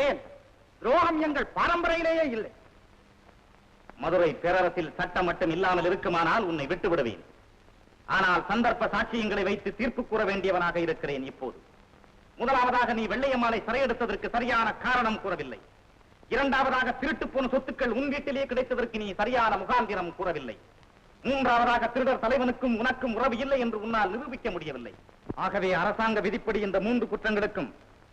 ஏன்? துரோகம் எங்கள் பரம்பரையிலேயே இல்லை. மதுரை பேரரசில் சட்டம் மட்டும் இல்லாமல் இருக்குமானால் உன்னை விட்டு விடுவேன் ஆனால் சந்தர்ப்ப சாட்சியங்களை வைத்து தீர்ப்பு கூற வேண்டியவனாக இருக்கிறேன் இப்போது. முதலாவதாக நீ வெள்ளையம்மாளை சிறையெடுத்ததற்கு சரியான காரணம் கூறவில்லை. இரண்டாவதாக திருட்டு போன சொத்துக்கள் உன் வீட்டிலே கிடைத்ததற்கு நீ சரியான முகாந்திரம் கூறவில்லை. மூன்றாவதாக திருடர் தலைவனுக்கும் உனக்கும் உறவு இல்லை என்று உன்னால் நிரூபிக்க முடியவில்லை. ஆகவே அரசாங்க விதிப்படி இந்த மூன்று குற்றங்களுக்கும்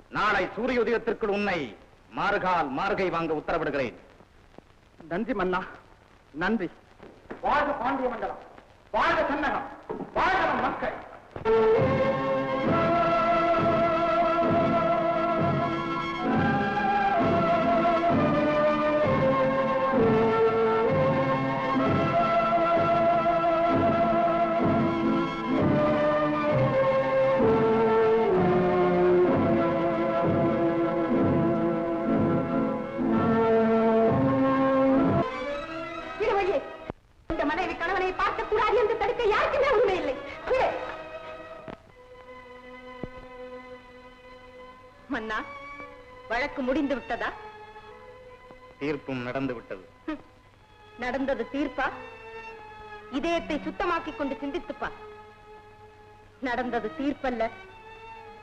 நாளை சூரிய உதயத்திற்குள் உன்னை மாறுகால் மார்கை வாங்க உத்தரவிடுகிறேன். நன்றி மன்னா. நன்றி. வாழ்க பாண்டிய மண்டலம். வாழ்க சன்னகம். வாழ்க மக்கள். தீர்ப்பும் நடந்து விட்டது ஹம். நடந்தது தீர்ப்பா? இதயத்தை சுத்தமாக்கிக் கொண்டு சிந்தித்துப்பா. நடந்தது தீர்ப்பல்ல.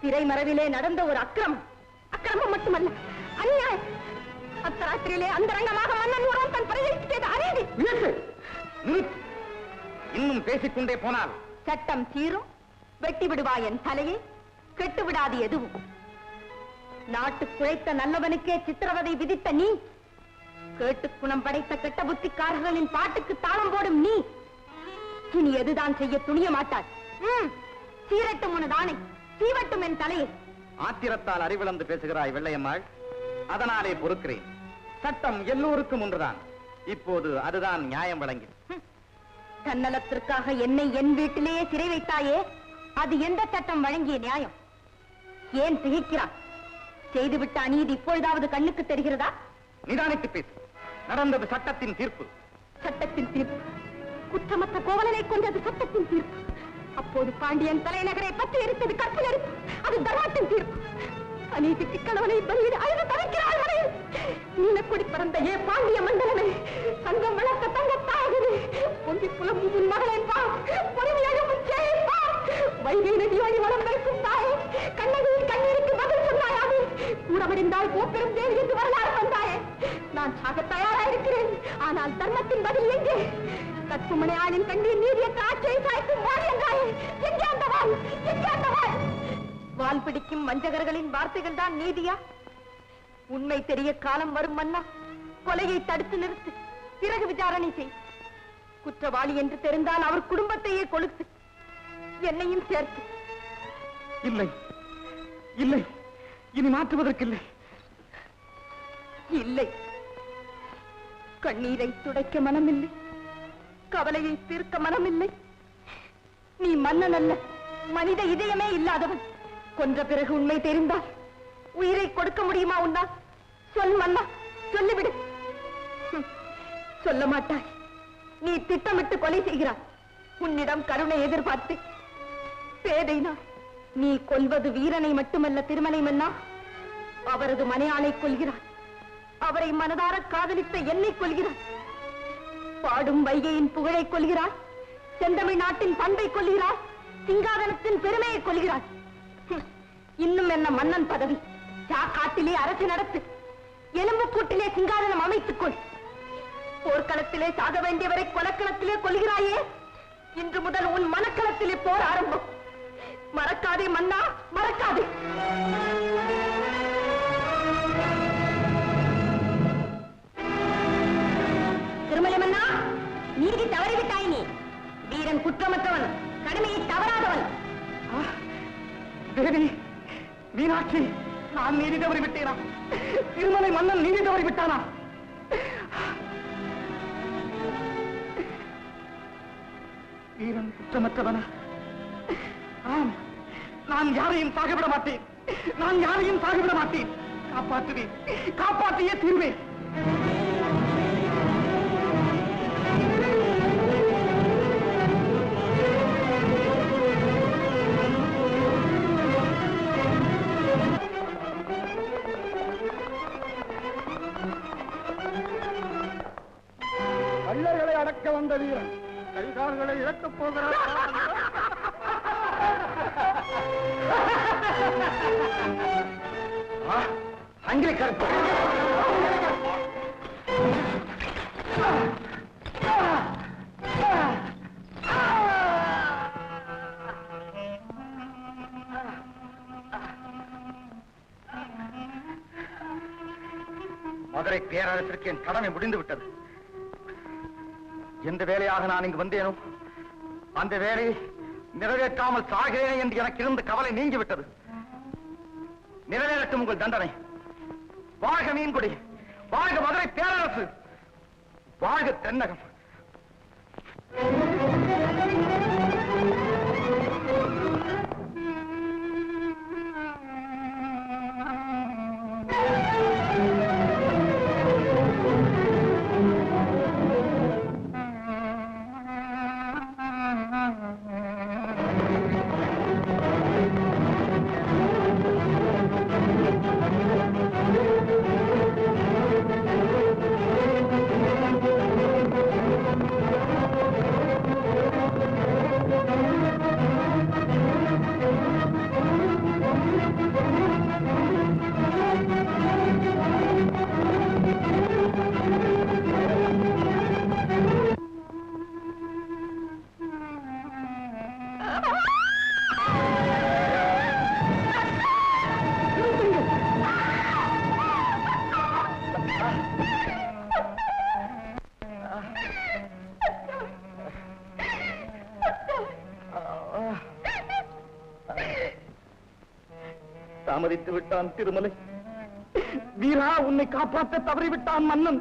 திரைமறைவிலே நடந்த ஒரு அக்கிரமம். அக்கிரமம் மட்டுமல்ல. அநியாயம் அத்தராத்திரியிலே அந்தரங்கமாக மன்னன் ஒருவன் தன் பிரஜைக்கு செய்த அநீதி! இன்னும் பேசிக்கொண்டே போனால். சட்டம் சீரும் வெட்டி விடுவாய் என் தலையை. கெட்டு விடாது எதுவும். நாட்டு குழைத்த நல்லவனுக்கே சித்திரவதை விதித்த நீ. கேட்டு குணம் படைத்த கெட்ட புத்திக்காரர்களின் பாட்டுக்கு தாளம் போடும் நீ. இனி எதுதான் செய்ய துணிய மாட்டாய்? சீரட்டும் உனதானை சீவட்டும் என் தலையை. ஆத்திரத்தால் அறிவிழந்து பேசுகிறாய் வெள்ளையம்மாள். அதனாலே பொறுக்கிறேன். சட்டம் எல்லோருக்கும் ஒன்றுதான். இப்போது அதுதான் நியாயம் வழங்கி. தன்னலத்திற்காக என்னை என் வீட்டிலேயே சிறை வைத்தாயே? அது எந்த சட்டம் வழங்கிய நியாயம்? ஏன் திகைக்கிறான் செய்துவிட்ட அநீதி இப்பொழுதாவது கண்ணுக்கு தெரிகிறதா? நிதானித்து பேசு. நடந்தது சட்டத்தின் தீர்ப்பு. சட்டத்தின் தீர்ப்பு. குற்றமற்ற கோவலனை கொண்டது சட்டத்தின் தீர்ப்பு. அப்போது பாண்டியன் தலைநகரை பற்றி எரித்தது கற்பு எரிப்பு. அது தர்மத்தின் தீர்ப்பு. அநீதிக்கு கணவனை பலியிடு அழுது தவிக்கிறாள் மனைவி நீலக்குடி பறந்த ஏ பாண்டிய மண்டலமே தங்கம் வளர்த்த தங்க பொங்கி புலம்பும் மகளை பா பொறுமையாக வைகை நதியோடி வளம் வைக்கும் தாயே. கண்ணகியின் கண்ணீருக்கு பதில் சொன்னாயாது கூடமடிந்தால் கோப்பெரும் தேவி என்று வரலாறு வந்தாயே நான் சாக தயாராயிருக்கிறேன் ஆனால் தர்மத்தின் பதில் எங்கே? கற்புமனை ஆளின் கண்ணீர் நீதியற்ற ஆட்சியை சாய்க்கும் வாரி என்றாயே எங்கே அந்த வாள்? எங்கே அந்த வாள்? வால் பிடிக்கும் வஞ்சகர்களின் வார்த்தைகள் தான் நீதியா? உண்மை தெரிய காலம் வரும் மன்னா கொலையை தடுத்து நிறுத்து. பிறகு விசாரணை செய். குற்றவாளி என்று தெரிந்தால் அவர் குடும்பத்தையே கொளுத்து. என்னையும் சேர்த்து. இல்லை. இல்லை. இனி மாற்றுவதற்கில்லை. இல்லை. கண்ணீரை துடைக்க மனமில்லை. கவலையை தீர்க்க மனமில்லை. நீ மன்னன் அல்ல. மனித இதயமே இல்லாதவன். கொன்ற பிறகு உண்மை தெரிந்தால் உயிரை கொடுக்க முடியுமா உன்னால்? சொல் மன்னா சொல்லிவிடு. சொல்ல மாட்டாய். நீ திட்டமிட்டு கொலை செய்கிறாய். உன்னிடம் கருணை எதிர்பார்த்து பேதை நான் நீ கொல்வது வீரனை மட்டுமல்ல திருமலை மன்னா. அவரது மனையாளை கொள்கிறார் அவரை மனதார காதலித்த என்னை கொள்கிறார் பாடும் வைகையின் புகழை கொள்கிறார் செந்தமிழ் நாட்டின் பண்பை கொள்கிறார் சிங்காதனத்தின் பெருமையை கொள்கிறார் இன்னும் என்ன மன்னன் பதவி? காட்டிலே அரசு நடத்து. எலும்பு கூட்டிலே சிங்காதனம் அமைத்துக் கொள். போர்க்களத்திலே சாக வேண்டியவரை கொலக்களத்திலே கொள்கிறாயே இன்று முதல் உன் மனக்களத்திலே போர் ஆரம்பம். மறக்காதே மன்னா மறக்காதே. திருமலை மன்னா நீதி தவறிவிட்டாய் நீ. வீரன் குற்றமற்றவன் கடமையை தவறாதவன். ஆ, தேவி மீனாட்சி நான் நீதி தவறி விட்டேனா திருமலை மன்னன் நீதி தவறி விட்டானா வீரன் குற்றமற்றவனா? ஆம் நான் யாரையும் சாகவிட மாட்டேன். நான் யாரையும் சாகவிட மாட்டேன். காப்பாற்றுவேன். காப்பாற்றியே தீர்வேன். கள்ளர்களை அடக்க வந்த வீரன். கைகால்களை இழக்கப் போகிறார் அங்கே கருப்பு. மதுரை பேரரசிற்கு என் கடமை முடிந்து விட்டது. எந்த வேலையாக நான் இங்கு வந்தேனோ அந்த வேலையை நிறைவேற்றாமல் சாகிறேன் என்று எனக்கு இருந்த கவலை நீங்கிவிட்டது நிறைவேறட்டும் உங்கள் தண்டனை. வாழ்க மீன்குடி வாழ்க மதுரை பேரரசு வாழ்க தென்னகம் தாமதித்து விட்டான் திருமலை. வீரா உன்னை காப்பாற்ற தவறிவிட்டான் மன்னன்.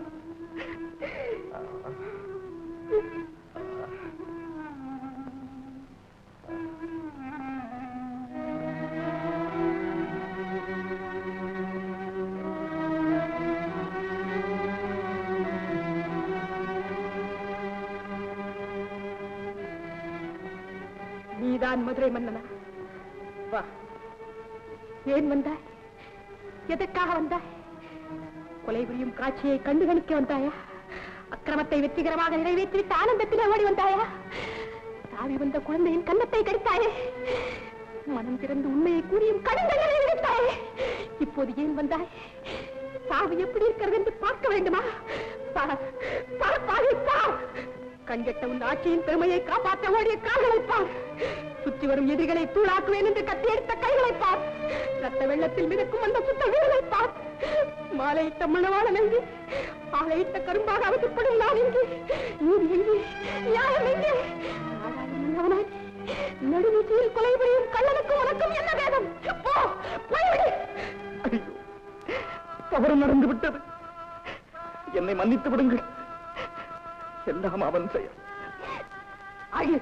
நீதான் மதுரை மன்னனா? வா. ஏன் வந்தாய்? எதற்காக வந்தாய்? கொலை புரியும் காட்சியை கண்டுகணிக்க வந்தாயா? அக்கிரமத்தை வெற்றிகரமாக நிறைவேற்றிவிட்டு ஆனந்தத்தில் ஓடி வந்தாயா? தாவி வந்த குழந்தையின் கன்னத்தை கடித்தாயே? மனம் திறந்து உண்மையை கூறியும் கடுங்களை இப்போது ஏன் வந்தாய்? சாவு எப்படி இருக்கிறது என்று பார்க்க வேண்டுமா? கண்கட்ட உன் ஆட்சியின் பெருமையை காப்பாற்ற ஓடிய கால்களை பார். சுற்றி வரும் எதிரிகளை தூளாக்குவேன் என்று கத்தி எடுத்த கைகளை பார். ரத்த வெள்ளத்தில் மிதக்கும் அந்த சுத்த வீரனை பார். மாலையிட்ட மணவாள நெஞ்சு ஆலையிட்ட கரும்பாக அவசப்படும் நான் இங்கு நீதி எங்கே? நியாயம் நாடாளுமன்றவனாய் நடுவீச்சியில் கொலை புரியும் கள்ளனுக்கும் உனக்கும் என்ன வேதம் போ போய்விடு தவறு நடந்து விட்டது. என்னை மன்னித்து விடுங்கள். எல்லாம் அவன் செயல். அழு.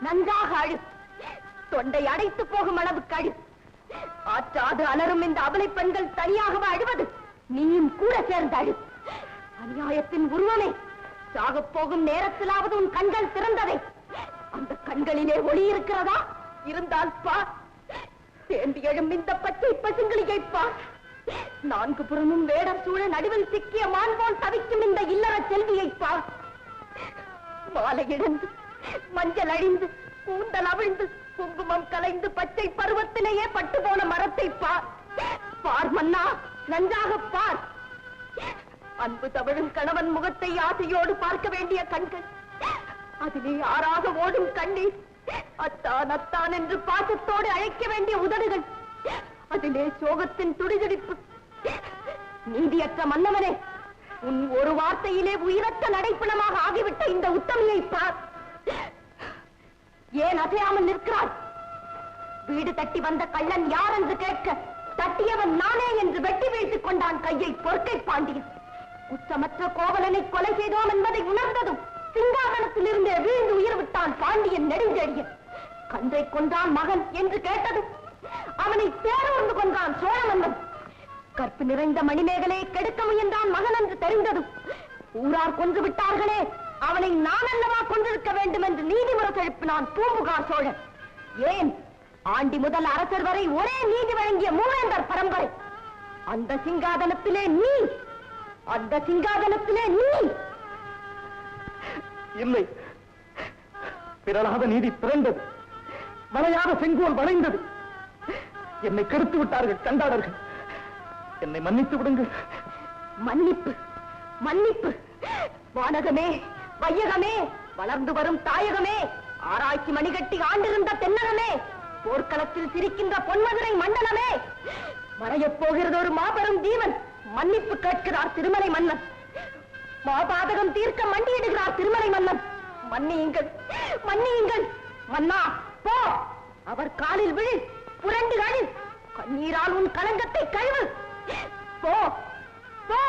நன்றாக அழு. தொண்டை அடைத்து போகும் அளவு அழு ஆற்றாது அலரும் இந்த அபலை பெண்கள் தனியாகவே அழுவது? நீயும் கூட சேர்ந்து அழு. அநியாயத்தின் உருவமே சாகப் போகும் நேரத்திலாவது உன் கண்கள் திறந்ததை அந்த கண்களிலே ஒளி இருக்கிறதா? இருந்தால் பா. தேம்பி எழும் இந்த பச்சை பசுங்களியை பா. நான்கு புறமும் வேடர் சூழ நடுவில் சிக்கிய மான்போல் தவிக்கும் இந்த இல்லற செல்வியை பா. மாலை இழந்து மஞ்சள் அழிந்து கூந்தல் அவிழ்ந்து குங்குமம் கலைந்து பச்சை பருவத்திலேயே பட்டு போன மரத்தை பார் பார் மன்னா நன்றாக பார். அன்பு தவழும் கணவன் முகத்தை ஆசையோடு பார்க்க வேண்டிய கண்கள். அதிலே ஆறாக ஓடும் கண்ணீர். அத்தான் அத்தான் என்று பாசத்தோடு அழைக்க வேண்டிய உதடுகள். அதிலே சோகத்தின் துடிதுடிப்பு. நீதியற்ற மன்னவனே உன் ஒரு வார்த்தையிலே உயிரற்ற நடைப்பணமாக ஆகிவிட்ட இந்த உத்தமியை பார். ஏன் அசையாமல் நிற்கிறாய்? வீடு தட்டி வந்த கள்ளன் யார் என்று கேட்க தட்டியவன் நானே என்று வெட்டி வீழ்த்துக் கொண்டான் கையை பொற்கை பாண்டியன். குற்றமற்ற கோவலனை கொலை செய்தோம் என்பதை உணர்ந்ததும் சிங்காதனத்தில் இருந்தே வீழ்ந்து உயிர் விட்டான் பாண்டியன் நெடுஞ்செழியன். கன்றை கொன்றான் மகன் என்று கேட்டதும் அவனை தேர்ந்து கொன்றான் சோழமன்னன். கற்பு நிறைந்த மணிமேகலை கெடுக்க முயன்றான் மகன் என்று தெரிந்ததும் ஊரார் கொன்று விட்டார்களே அவனை நான் அல்லவா கொண்டிருக்க வேண்டும் என்று நீதிமுறை எழுப்பினான் பூம்புகார் சோழன். ஏன்? ஆண்டி முதல் அரசர் வரை ஒரே நீதி வழங்கிய மூவேந்தர் பரம்பரை. அந்த சிங்காதனத்திலே நீ அந்த சிங்காதனத்திலே நீ. இல்லை. பிறளாத நீதி பிறந்தது. வளையாத செங்கோல் வளைந்தது. என்னை கெடுத்து விட்டார்கள் கண்டாடர்கள் என்னை மன்னித்து விடுங்கள். மன்னிப்பு மன்னிப்பு. வானகமே வையகமே வளர்ந்து வரும் தாயகமே ஆராய்ச்சி மணிகட்டி ஆண்டிருந்த தென்னகமே போர்க்களத்தில் சிரிக்கின்ற பொன்மதுரை மண்டலமே. மறையப் போகிறது ஒரு மாபெரும் தீவன் மன்னிப்பு கேட்கிறார் திருமலை மன்னன். மாபாதகம் தீர்க்க மண்டியிடுகிறார் திருமலை மன்னன். மன்னியுங்கள் மன்னியுங்கள். மன்னா போ. அவர் காலில் விழு புரண்டு அழு கண்ணீரால் உன் கலங்கத்தை கழுவு. போ போ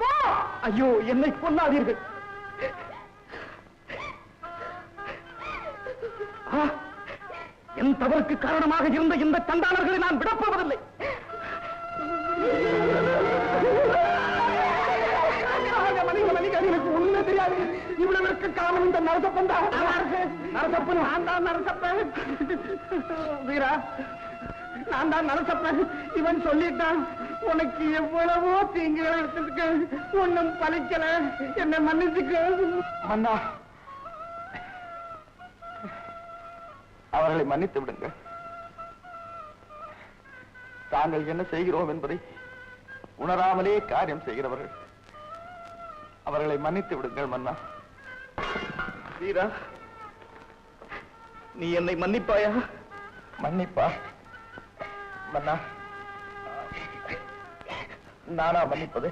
போ. ஐயோ என்னை கொல்லாதீர்கள் என் தவறுக்கு காரணமாக இருந்த இந்த சண்டாளர்களை நான் விடப்போவதில்லை மணிக, மணிக, எனக்கு ஒண்ணுமே தெரியாது. இவ்வளவுக்கு காரணம் இந்த நரசப்பன் தான். நரசப்பன் நான் தான் நரசப்பன். வீரா நான் தான் நரசப்பன். இவன் சொல்லிட்டான் உனக்கு எவ்வளவோ தீங்கு எடுத்திருக்க ஒண்ணும் பலிக்கல என்ன மன்னிச்சுக்க. மன்னா அவர்களை மன்னித்து விடுங்கள். தாங்கள் என்ன செய்கிறோம் என்பதை உணராமலே காரியம் செய்கிறவர்கள். அவர்களை மன்னித்து விடுங்கள் மன்னா. வீரா நீ என்னை மன்னிப்பாயா? மன்னிப்பா. மன்னா நானா மன்னிப்பது?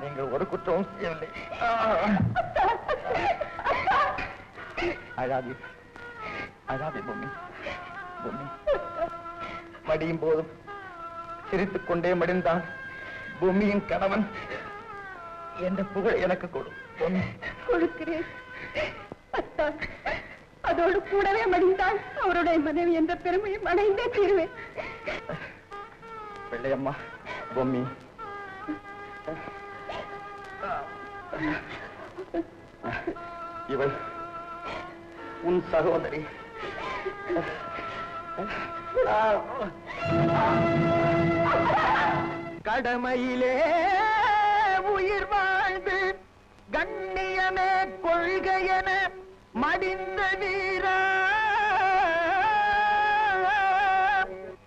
நீங்கள் ஒரு குற்றமும் செய்யவில்லை. அழாதி. அழாதி பொம்மி பொம்மி மடியும் போதும். சிரித்துக் கொண்டே மடிந்தான் பூமியின் கணவன். என்ற புகழ் எனக்கு கொடு பொம்மி கொடுக்கிறேன். அதோடு கூடவே மடிந்தால் அவருடைய மனைவி என்ற பெருமையை அடைந்தே தீருவேன். பிள்ளையம்மா பொம்மி இவள் உன் சகோதரி. கடமையிலே உயிர் வாழ்ந்து கண்ணியமே கொள்கையன மடிந்த வீரா.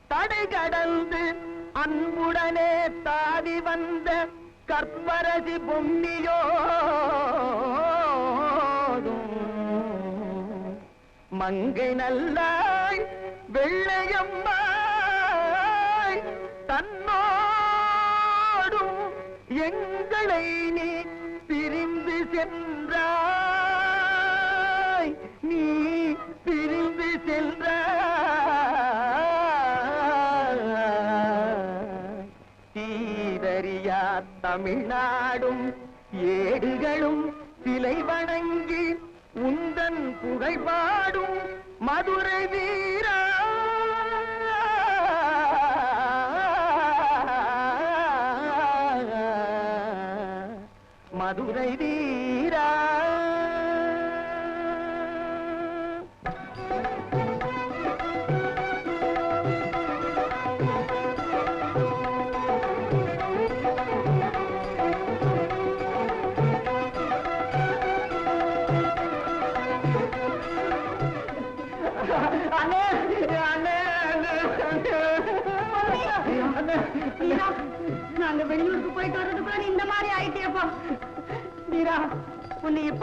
தடை கடந்து அன்புடனே தாவி வந்த கற்பரசி பொன்னியோ மங்கை நல்லாய் வெள்ளையம்மாய் தன்னோடும் எங்களை நீ பிரிந்து சென்றாய். நீ பிரிந்து சென்றாய். தீதறியா தமிழ்நாடும் ஏடுகளும் சிலை வணங்கி உந்தன் புகைப்பாடும் மதுரை வீரா. மதுரை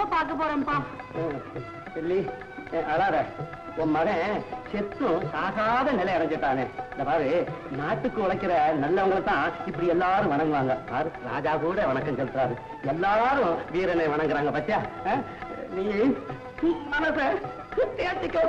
உன்னை பார்க்க போறேன்ப்பா? சொல்லி அழாத. உன் மகன் செத்தும் சாகாத நிலை அடைஞ்சிட்டானே. இந்த பாரு நாட்டுக்கு உழைக்கிற நல்லவங்களை தான் இப்படி எல்லாரும் வணங்குவாங்க. பாரு ராஜா கூட வணக்கம் செலுத்துறாரு. எல்லாரும் வீரனை வணங்குறாங்க பச்சா நீ மனசை தேர்த்திக்கோ